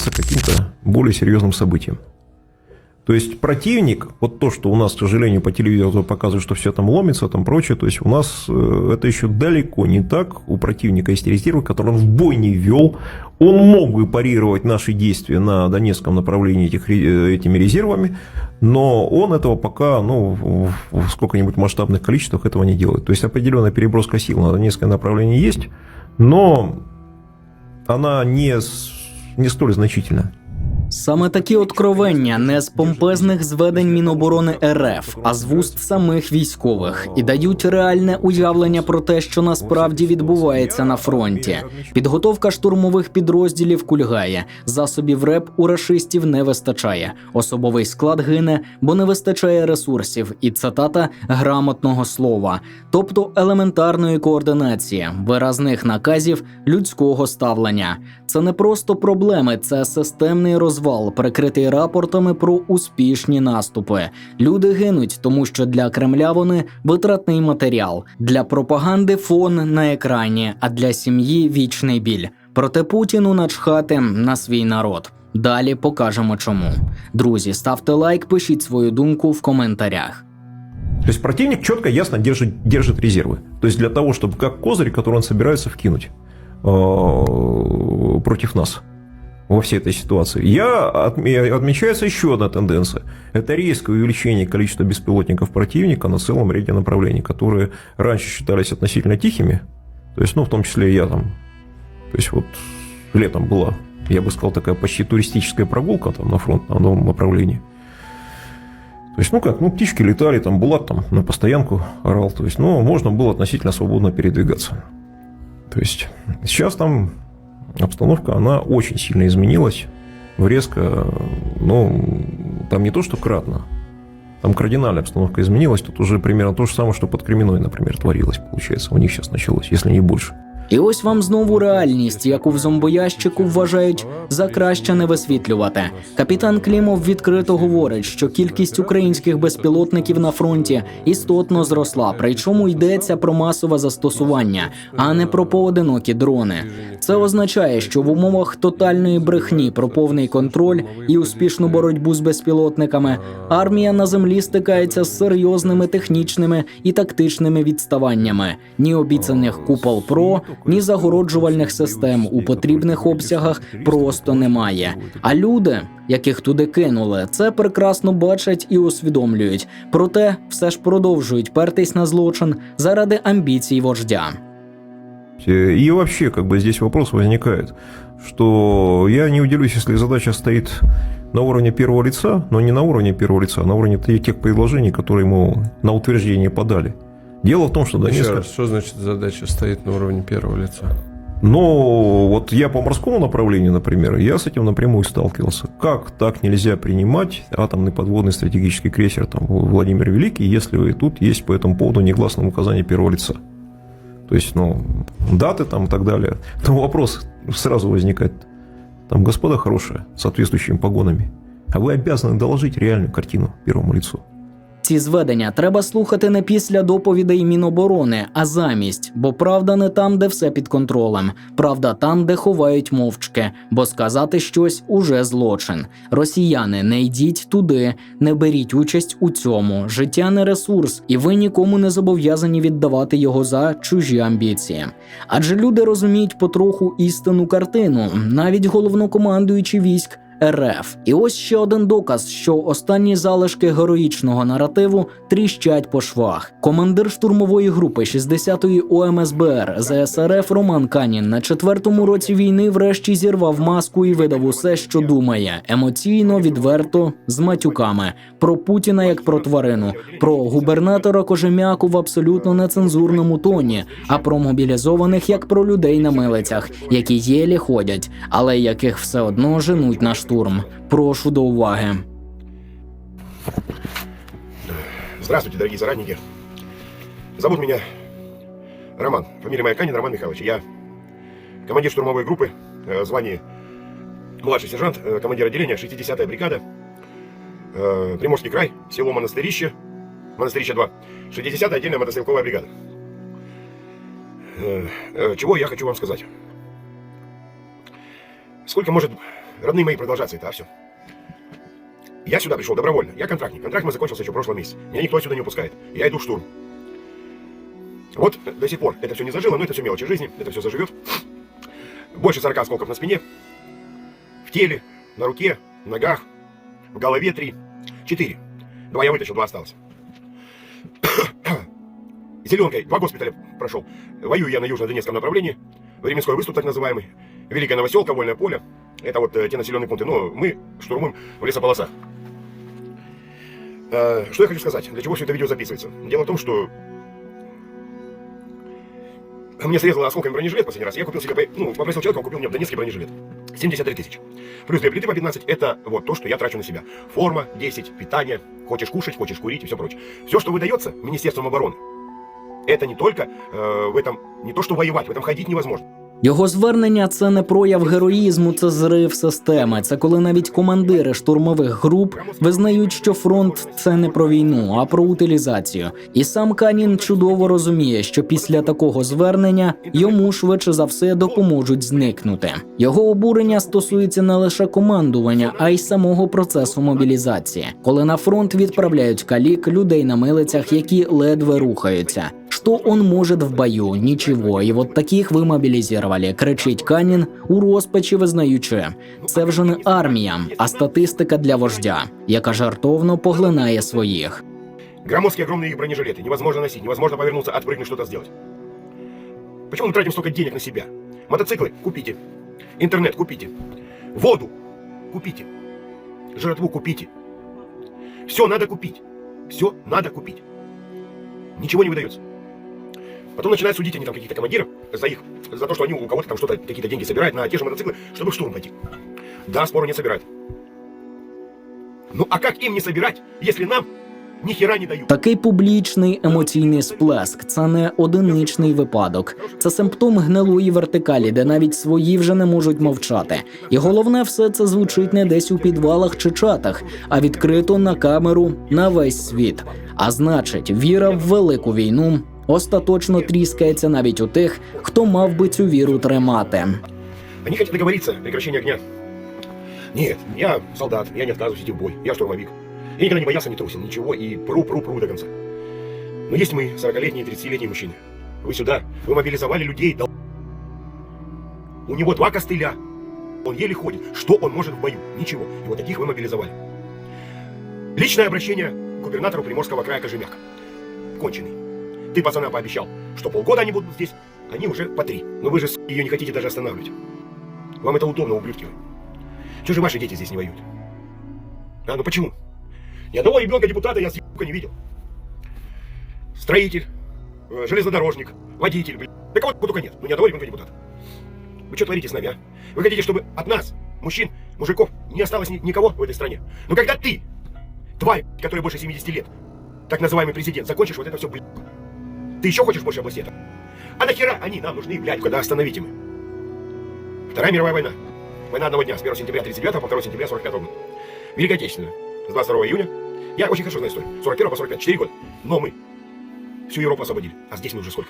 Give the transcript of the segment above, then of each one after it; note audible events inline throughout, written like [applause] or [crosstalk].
готовляться к каким-то более серьезным событиям. То есть противник, вот то, что у нас, к сожалению, по телевизору показывают, что все там ломится, там прочее, то есть у нас э, это еще далеко не так. У противника есть резервы, которые он в бой не вел. Он мог бы парировать наши действия на Донецком направлении этих, э, этими резервами, но он этого пока, ну, в сколько-нибудь масштабных количествах этого не делает. То есть определенная переброска сил на Донецкое направление есть, но она не, не столь значительна. Саме такі откровення не з помпезних зведень Міноборони РФ, а з вуст самих військових, і дають реальне уявлення про те, що насправді відбувається на фронті. Підготовка штурмових підрозділів кульгає, засобів РЕП у рашистів не вистачає. Особовий склад гине, бо не вистачає ресурсів, і цитата грамотного слова, тобто елементарної координації, виразних наказів, людського ставлення. Це не просто проблеми, це системний розвал, прикритий рапортами про успішні наступи. Люди гинуть, тому що для Кремля вони витратний матеріал, для пропаганди фон на екрані, а для сім'ї вічний біль. Проте Путіну начхати на свій народ. Далі покажемо чому. Друзі, ставте лайк, пишіть свою думку в коментарях. То есть противник четко, ясно держит, держит резервы. То есть для того, чтобы как козырь, который он собирается вкинуть э, против нас Во всей этой ситуации. Я отме- отмечается еще одна тенденция. Это резкое увеличение количества беспилотников противника на целом ряде направлений, которые раньше считались относительно тихими. То есть, ну, в том числе и я там. То есть, вот летом была, я бы сказал, такая почти туристическая прогулка там на фронт, на новом направлении. То есть, ну как, ну птички летали, там Булат там на постоянку орал, то есть, ну, можно было относительно свободно передвигаться. То есть, сейчас там обстановка, она очень сильно изменилась, в резко, ну, там не то, что кратно, там кардинально обстановка изменилась, тут уже примерно то же самое, что под Креминой, например, творилось, получается, у них сейчас началось, если не больше. І ось вам знову реальність, яку в зомбоящику вважають за краще не висвітлювати. Капітан Клімов відкрито говорить, що кількість українських безпілотників на фронті істотно зросла, причому йдеться про масове застосування, а не про поодинокі дрони. Це означає, що в умовах тотальної брехні про повний контроль і успішну боротьбу з безпілотниками армія на землі стикається з серйозними технічними і тактичними відставаннями. Ні обіцяних купол ПРО, ні загороджувальних систем у потрібних обсягах просто немає. А люди, яких туди кинули, це прекрасно бачать і усвідомлюють. Проте все ж продовжують пертись на злочин заради амбіцій вождя. Э, И вообще, как бы здесь вопрос возникает, что я не удивлюсь, если задача стоит на уровне первого лица, но не на уровне первого лица, а на уровне те- тех предложений, которые ему на утверждение подали. Дело в том, что Еще Донецк... раз, что значит задача стоит на уровне первого лица? Но вот я по морскому направлению, например, я с этим напрямую сталкивался. Как так нельзя принимать атомный подводный стратегический крейсер там, Владимир Великий, если тут есть по этому поводу негласное указание первого лица? То есть, ну, даты там и так далее. То вопрос сразу возникает. Там господа хорошие, с соответствующими погонами. А вы обязаны доложить реальную картину первому лицу. Ці зведення треба слухати не після доповідей Міноборони, а замість, бо правда не там, де все під контролем. Правда там, де ховають мовчки, бо сказати щось уже злочин. Росіяни, не йдіть туди, не беріть участь у цьому. Життя не ресурс, і ви нікому не зобов'язані віддавати його за чужі амбіції. Адже люди розуміють потроху істинну картину, навіть головнокомандуючий військ. РФ. І ось ще один доказ, що останні залишки героїчного наративу тріщать по швах. Командир штурмової групи 60-ї ОМСБР ЗСРФ Роман Канін на четвертому році війни врешті зірвав маску і видав усе, що думає, емоційно, відверто, з матюками про Путіна як про тварину, про губернатора Кожем'яку в абсолютно нецензурному тоні, а про мобілізованих як про людей на милицях, які єлі ходять, але яких все одно женуть на штурм. Прошу до уваги. Здравствуйте, дорогие соратники. Зовут меня Роман. Фамилия моя Канин Роман Михайлович. Я командир штурмовой группы, э, звание младший сержант, э, командир отделения 60-я бригада, э, Приморский край, село Монастырище, Монастырище 2, 60-я отдельная мотострелковая бригада. Чего я хочу вам сказать? Сколько может родные мои, продолжаться это, а все. Я сюда пришел добровольно. Я контрактник. Контракт мой закончился еще в прошлом месяце. Меня никто отсюда не упускает. Я иду в штурм. Вот до сих пор это все не зажило, но это все мелочи жизни, это все заживет. Больше 40 осколков на спине, в теле, на руке, в ногах, в голове три, четыре. Два я вытащил, два осталось. [coughs] Зеленкой два госпиталя прошел. Воюю я на южно-донецком направлении. Временской выступ так называемый. Великая Новоселка, Вольное поле. Это вот э, те населенные пункты. Но мы штурмуем в лесополосах. Э, что я хочу сказать? Для чего все это видео записывается? Дело в том, что мне срезало осколками бронежилет последний раз. Я купил себе, ну, попросил человека, он купил мне в Донецкий бронежилет. 73 тысячи. Плюс две плиты по 15. Это вот то, что я трачу на себя. Форма, 10, питание. Хочешь кушать, хочешь курить и все прочее. Все, что выдается Министерством обороны, это не только э, в этом, не то, что воевать, в этом ходить невозможно. Його звернення це не прояв героїзму, це зрив системи. Це коли навіть командири штурмових груп визнають, що фронт це не про війну, а про утилізацію. І сам Канін чудово розуміє, що після такого звернення йому швидше за все допоможуть зникнути. Його обурення стосується не лише командування, а й самого процесу мобілізації, коли на фронт відправляють калік людей на милицях, які ледве рухаються Что он может в бою? Нічого. І от таких ви мобілізували, кричить Канін у розпачі, визнаючи. Це вже не армія, а статистика для вождя, яка жартовно поглинає своїх. Громоздкие огромные их бронежилеты. Невозможно носить, невозможно повернуться, отпрыгнуть, что-то сделать. Почему мы тратим столько денег на себя? Мотоциклы купите. Интернет купите. Воду купите. Жратву купите. Все надо купить. Все надо купить. Ничего не выдается. Потом начинают судить они там каких-то командиров за их, за то, что они у кого-то там что-то, какие-то деньги собирают на те же мотоциклы, чтобы в штурм пойти. Да, спору не собирают. Ну а как им не собирать, если нам ни хера не дают? Такий публічний емоційний сплеск це не одиничний випадок. Це симптом гнилої вертикалі, де навіть свої вже не можуть мовчати. І головне, все це звучить не десь у підвалах чи чатах, а відкрито на камеру на весь світ. А значить, віра в велику війну остаточно тріскається навіть у тих, хто мав би цю віру тримати. Они хотят договориться о прекращении огня. Нет, я солдат, я не отказываюсь идти в бой, я штурмовик. Я никогда не боялся, не трусил, ничего, и пру, пру, пру до конца. Но есть мы, 40-летние, 30-летние мужчины. Вы сюда, вы мобилизовали людей, дол- У него два костыля. Он еле ходит. Что он может в бою? Ничего. И вот таких вы мобилизовали. Личное обращение к губернатору Приморского края Кожемяка. Конченый. Ты пацанам пообещал, что полгода они будут здесь, они уже по три. Но вы же ее не хотите даже останавливать. Вам это удобно, ублюдки. Чего же ваши дети здесь не воюют? А, ну почему? Ни одного ребенка депутата я сука не видел. Строитель, э, железнодорожник, водитель, блин. Да кого только нет, но ни одного ребенка депутата. Вы что творите с нами, а? Вы хотите, чтобы от нас, мужчин, мужиков, не осталось ни- никого в этой стране? Но когда ты, тварь, которая больше 70 лет, так называемый президент, закончишь вот это все, блядь, ты еще хочешь больше областей это? А нахера они нам нужны, блядь, когда остановить мы? Вторая мировая война. Война одного дня, с 1 сентября 39 по 2 сентября 45 года. Великая Отечественная. С 22 июня. Я очень хорошо знаю историю. 41 по 45, 4 года. Но мы всю Европу освободили. А здесь мы уже сколько?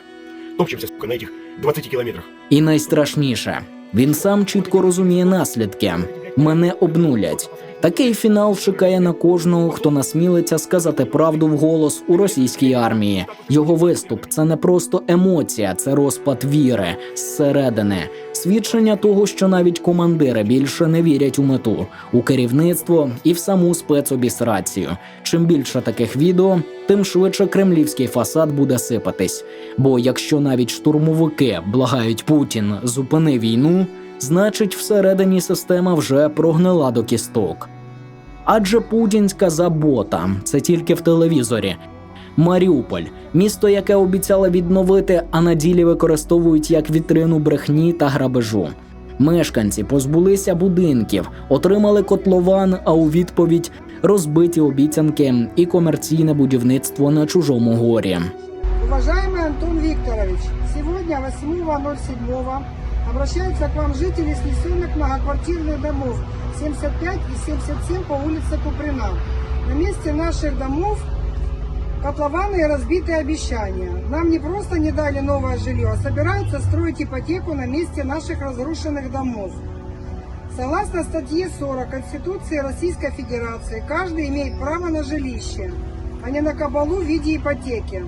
Топчемся, сука, на этих 20 километрах. І найстрашніше, він сам чітко розуміє наслідки. Мене обнулять. Такий фінал чекає на кожного, хто насмілиться сказати правду вголос у російській армії. Його виступ це не просто емоція, це розпад віри зсередини, свідчення того, що навіть командири більше не вірять у мету, у керівництво і в саму спецобісрацію. Чим більше таких відео, тим швидше кремлівський фасад буде сипатись. Бо якщо навіть штурмовики благають Путін зупини війну, значить всередині система вже прогнила до кісток. Адже путінська забота це тільки в телевізорі. Маріуполь місто, яке обіцяли відновити, а на ділі використовують як вітрину брехні та грабежу. Мешканці позбулися будинків, отримали котлован, а у відповідь розбиті обіцянки і комерційне будівництво на чужому горі. Уважаемый Антон Викторович, сегодня 8.07 обращаются к вам жители снесенных многоквартирных домов 75 и 77 по улице Куприна. На месте наших домов котлованы и разбитые обещания. Нам не просто не дали новое жилье, а собираются строить ипотеку на месте наших разрушенных домов. Согласно статье 40 Конституции Российской Федерации, каждый имеет право на жилище, а не на кабалу в виде ипотеки.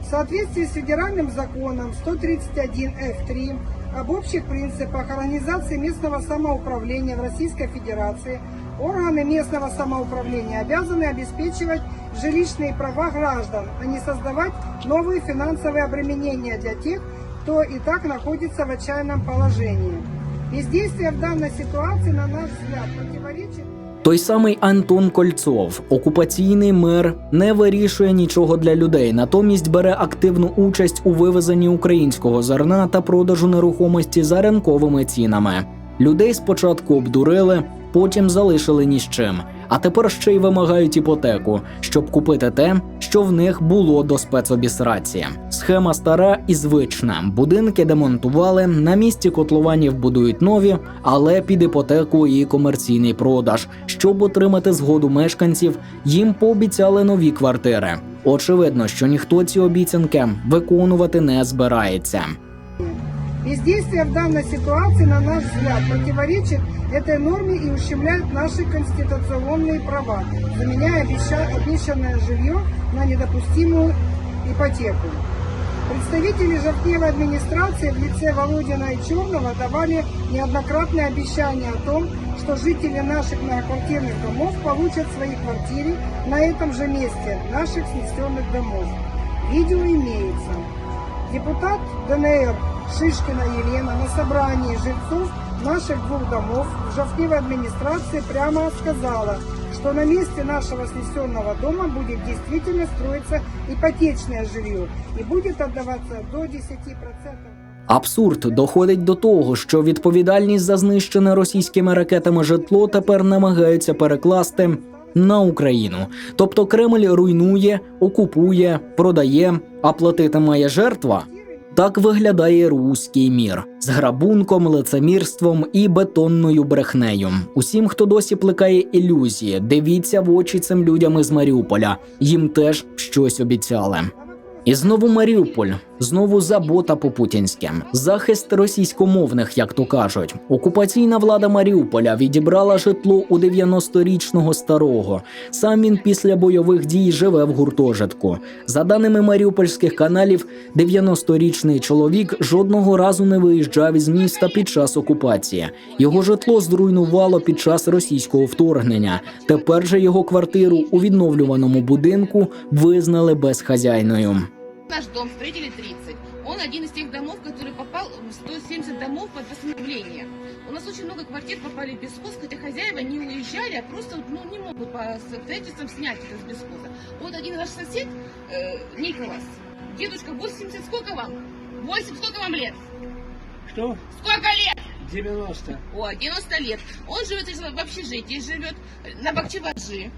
В соответствии с федеральным законом 131F3 об общих принципах организации местного самоуправления в Российской Федерации, органы местного самоуправления обязаны обеспечивать жилищные права граждан, а не создавать новые финансовые обременения для тех, кто и так находится в отчаянном положении. Бездействие в данной ситуации, на наш взгляд, противоречит Той самий Антон Кольцов, окупаційний мер, не вирішує нічого для людей, натомість бере активну участь у вивезенні українського зерна та продажу нерухомості за ринковими цінами. Людей спочатку обдурили, потім залишили ні з чим, а тепер ще й вимагають іпотеку, щоб купити те, що в них було до спецобісрації. Схема стара і звична. Будинки демонтували, на місці котлованів будують нові, але під іпотеку і комерційний продаж. Щоб отримати згоду мешканців, їм пообіцяли нові квартири. Очевидно, що ніхто ці обіцянки виконувати не збирається. Бездействие в данной ситуации, на наш взгляд, противоречит этой норме и ущемляет наши конституционные права, заменяя обеща- обещанное жилье на недопустимую ипотеку. Представители Жовтневой администрации в лице Володина и Черного давали неоднократные обещания о том, что жители наших многоквартирных домов получат свои квартиры на этом же месте наших снесенных домов. Видео имеется. Депутат ДНР Шишкина Елена на собрании жильцов наших двух домов в Жовтневой администрации прямо сказала, что на месте нашего снесенного дома будет действительно строиться ипотечное жилье и будет отдаваться до 10%. Абсурд доходить до того, що відповідальність за знищене російськими ракетами житло тепер намагаються перекласти на Україну. Тобто Кремль руйнує, окупує, продає, а платити має жертва. Так виглядає руський мір з грабунком, лицемірством і бетонною брехнею. Усім, хто досі плекає ілюзії, дивіться в очі цим людям із Маріуполя. Їм теж щось обіцяли. І знову Маріуполь, знову забота по путінськи захист російськомовних, як то кажуть. Окупаційна влада Маріуполя відібрала житло у 90-річного старого. Сам він після бойових дій живе в гуртожитку. За даними маріупольських каналів, 90-річний чоловік жодного разу не виїжджав із міста під час окупації. Його житло зруйнувало під час російського вторгнення. Тепер же його квартиру у відновлюваному будинку визнали безхазяйною. Наш дом строители 30. Он один из тех домов, который попал в 170 домов под восстановление. У нас очень много квартир попали без хоз, хотя хозяева не уезжали, а просто ну, не могут по обстоятельствам снять это с бесхоза. Вот один наш сосед, э, Николас, дедушка 80, сколько вам? 8, сколько вам лет? Что? Сколько лет? 90. О, 90 лет. Он живет в общежитии, живет на Бахчеважи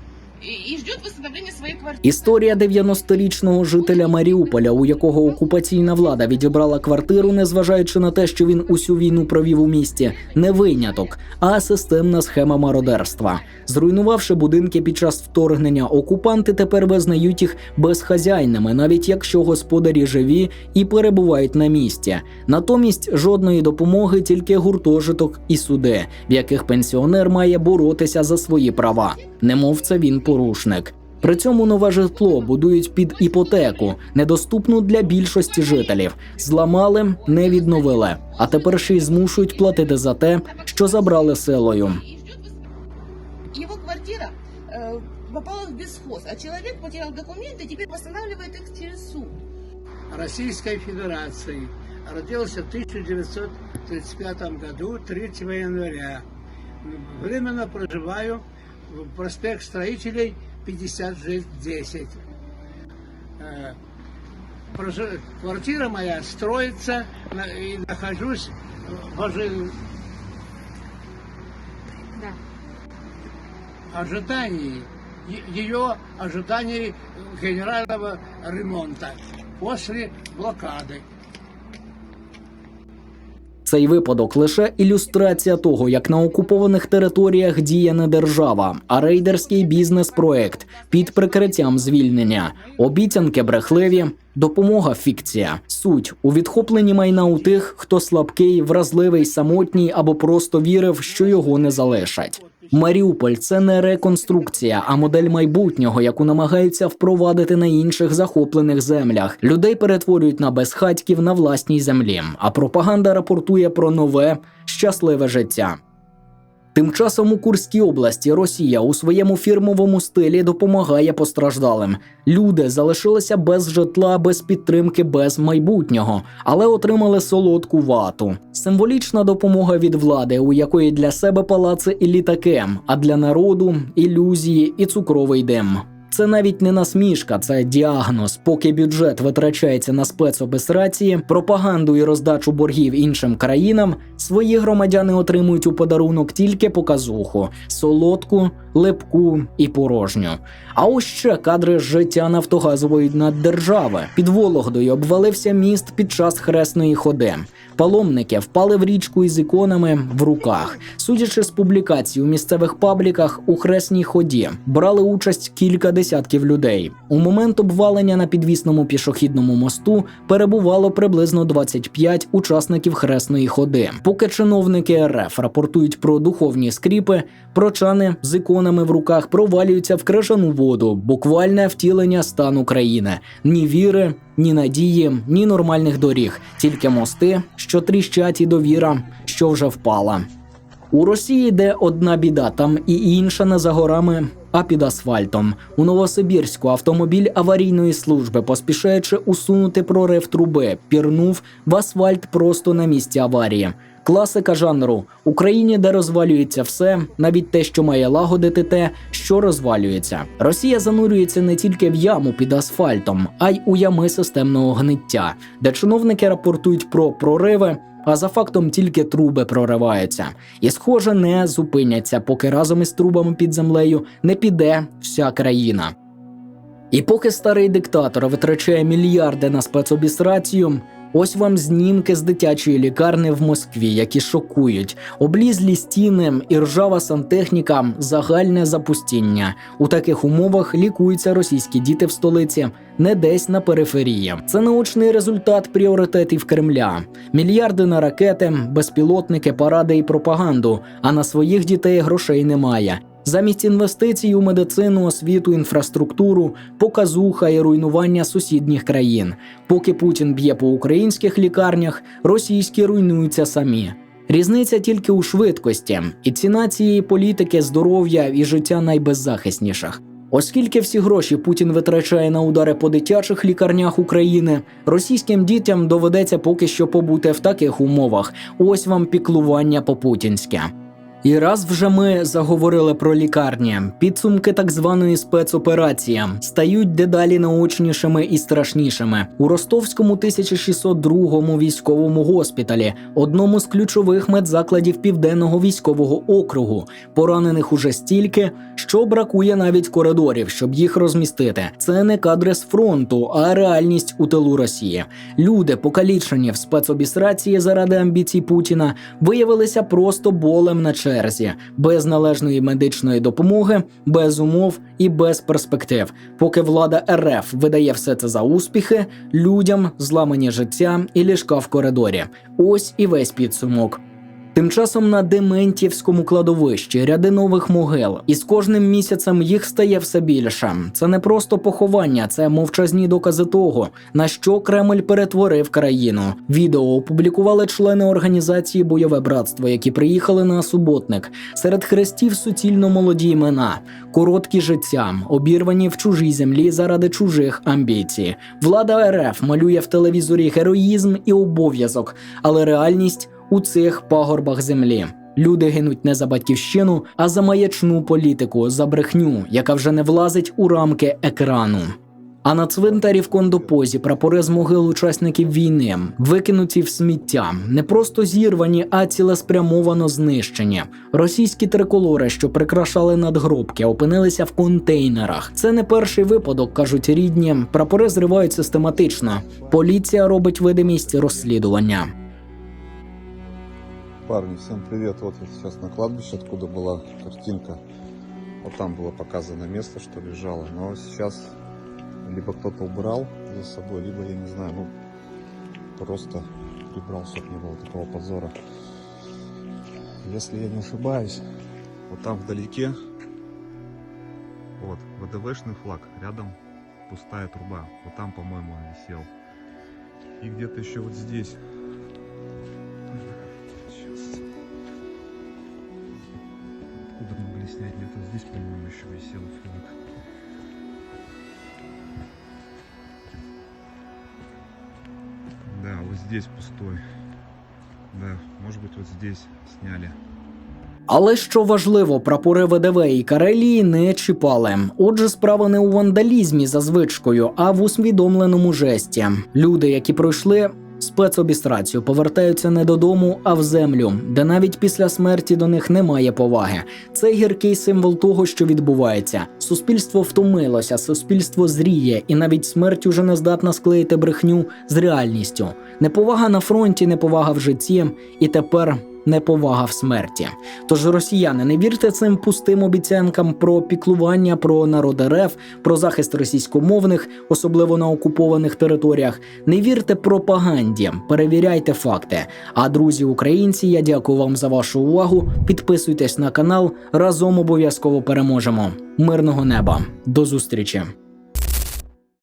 и, и ждет восстановления своей квартиры. Історія 90-річного жителя Маріуполя, у якого окупаційна влада відібрала квартиру, незважаючи на те, що він усю війну провів у місті, не виняток, а системна схема мародерства. Зруйнувавши будинки під час вторгнення, окупанти тепер визнають їх безхазяйними, навіть якщо господарі живі і перебувають на місці. Натомість жодної допомоги, тільки гуртожиток і суди, в яких пенсіонер має боротися за свої права. Немов це він порушник. При цьому нове житло будують під іпотеку, недоступну для більшості жителів. Зламали, не відновили. А тепер ще й змушують платити за те, що забрали силою. Его квартира э, попала в бесхоз, а человек потерял документы и теперь восстанавливает их через суд. Российской Федерации. Родился в 1935 году, 3 января. Временно проживаю проспект Строителей 5610. Э, Квартира моя строится и нахожусь в ожи- ожидании, ее ожидании генерального ремонта после блокады. Цей випадок лише ілюстрація того, як на окупованих територіях діє не держава, а рейдерський бізнес-проект під прикриттям звільнення, обіцянки брехливі, допомога фікція. Суть у відхопленні майна у тих, хто слабкий, вразливий, самотній або просто вірив, що його не залишать. Маріуполь це не реконструкція, а модель майбутнього, яку намагаються впровадити на інших захоплених землях. Людей перетворюють на безхатьків на власній землі, а пропаганда рапортує про нове щасливе життя. Тим часом у Курській області Росія у своєму фірмовому стилі допомагає постраждалим. Люди залишилися без житла, без підтримки, без майбутнього, але отримали солодку вату. Символічна допомога від влади, у якої для себе палаци і літаки, а для народу ілюзії і цукровий дим. Це навіть не насмішка, це діагноз. Поки бюджет витрачається на спецоперації, пропаганду і роздачу боргів іншим країнам, свої громадяни отримують у подарунок тільки показуху, солодку, липку і порожню. А ось ще кадри життя нафтогазової наддержави. Під Вологдою обвалився міст під час хресної ходи. Паломники впали в річку із іконами в руках. Судячи з публікацій у місцевих пабліках, у хресній ході брали участь кілька десятків людей. У момент обвалення на підвісному пішохідному мосту перебувало приблизно 25 учасників хресної ходи. Поки чиновники РФ рапортують про духовні скріпи, прочани з іконами в руках провалюються в крижану воду, буквальне втілення стану країни. Ні віри, ні надії, ні нормальних доріг, тільки мости, що тріщать, і довіра, що вже впала. У Росії йде одна біда, там і інша не за горами, а під асфальтом. У Новосибірську автомобіль аварійної служби, поспішаючи усунути прорив труби, пірнув в асфальт просто на місці аварії. Класика жанру Україні, де розвалюється все, навіть те, що має лагодити те, що розвалюється. Росія занурюється не тільки в яму під асфальтом, а й у ями системного гниття, де чиновники рапортують про прориви. А за фактом тільки труби прориваються, і, схоже, не зупиняться, поки разом із трубами під землею не піде вся країна. І поки старий диктатор витрачає мільярди на спецобістрацію, ось вам знімки з дитячої лікарні в Москві, які шокують, облізлі стіни і ржава сантехніка, загальне запустіння. У таких умовах лікуються російські діти в столиці не десь на периферії. Це наочний результат пріоритетів Кремля: мільярди на ракети, безпілотники, паради і пропаганду. А на своїх дітей грошей немає. Замість інвестицій у медицину, освіту, інфраструктуру, показуха і руйнування сусідніх країн. Поки Путін б'є по українських лікарнях, російські руйнуються самі. Різниця тільки у швидкості, і ціна цієї політики здоров'я і життя найбеззахисніших. Оскільки всі гроші Путін витрачає на удари по дитячих лікарнях України, російським дітям доведеться поки що побути в таких умовах. Ось вам піклування по-путінськи. І раз вже ми заговорили про лікарні, підсумки так званої спецоперації стають дедалі наочнішими і страшнішими. У Ростовському 1602-му військовому госпіталі, одному з ключових медзакладів південного військового округу, поранених уже стільки, що бракує навіть коридорів, щоб їх розмістити. Це не кадри з фронту, а реальність у тилу Росії. Люди, покалічені в спецобістрації заради амбіцій Путіна, виявилися просто болем на черзі, без належної медичної допомоги, без умов і без перспектив. Поки влада РФ видає все це за успіхи, людям зламані життя і ліжка в коридорі. Ось і весь підсумок. Тим часом на Дементівському кладовищі ряди нових могил, і з кожним місяцем їх стає все більше. Це не просто поховання, це мовчазні докази того, на що Кремль перетворив країну. Відео опублікували члени організації Бойове братство, які приїхали на суботник. Серед хрестів суцільно молоді імена, короткі життя, обірвані в чужій землі заради чужих амбіцій. Влада РФ малює в телевізорі героїзм і обов'язок, але реальність у цих пагорбах землі. Люди гинуть не за батьківщину, а за маячну політику, за брехню, яка вже не влазить у рамки екрану. А на цвинтарі в Кондопозі прапори з могил учасників війни викинуті в сміття, не просто зірвані, а цілеспрямовано знищені. Російські триколори, що прикрашали надгробки, опинилися в контейнерах. Це не перший випадок, кажуть рідні. Прапори зривають систематично. Поліція робить видимість розслідування. Парни, всем привет. Вот я сейчас на кладбище, откуда была картинка. Вот там было показано место, что лежало. Но сейчас либо кто-то убрал за собой, либо, я не знаю, ну, просто прибрал, чтобы не было такого позора. Если я не ошибаюсь, вот там вдалеке, вот, ВДВшный флаг, рядом пустая труба. Вот там, по-моему, он висел. И где-то еще вот здесь здесь, по-моему, еще висел флаг. Да, вот здесь пустой. Да, может быть, вот здесь сняли. Але що важливо, прапори ВДВ і Карелії не чіпали. Отже, справа не у вандалізмі за звичкою, а в усвідомленому жесті. Люди, які пройшли спецобістрацію, повертаються не додому, а в землю, де навіть після смерті до них немає поваги. Це гіркий символ того, що відбувається. Суспільство втомилося, суспільство зріє, і навіть смерть уже не здатна склеїти брехню з реальністю. Неповага на фронті, неповага в житті, і тепер неповага в смерті. Тож, росіяни, не вірте цим пустим обіцянкам про піклування про народ РФ, про захист російськомовних, особливо на окупованих територіях. Не вірте пропаганді, перевіряйте факти. А друзі українці, я дякую вам за вашу увагу. Підписуйтесь на канал. Разом обов'язково переможемо. Мирного неба. До зустрічі!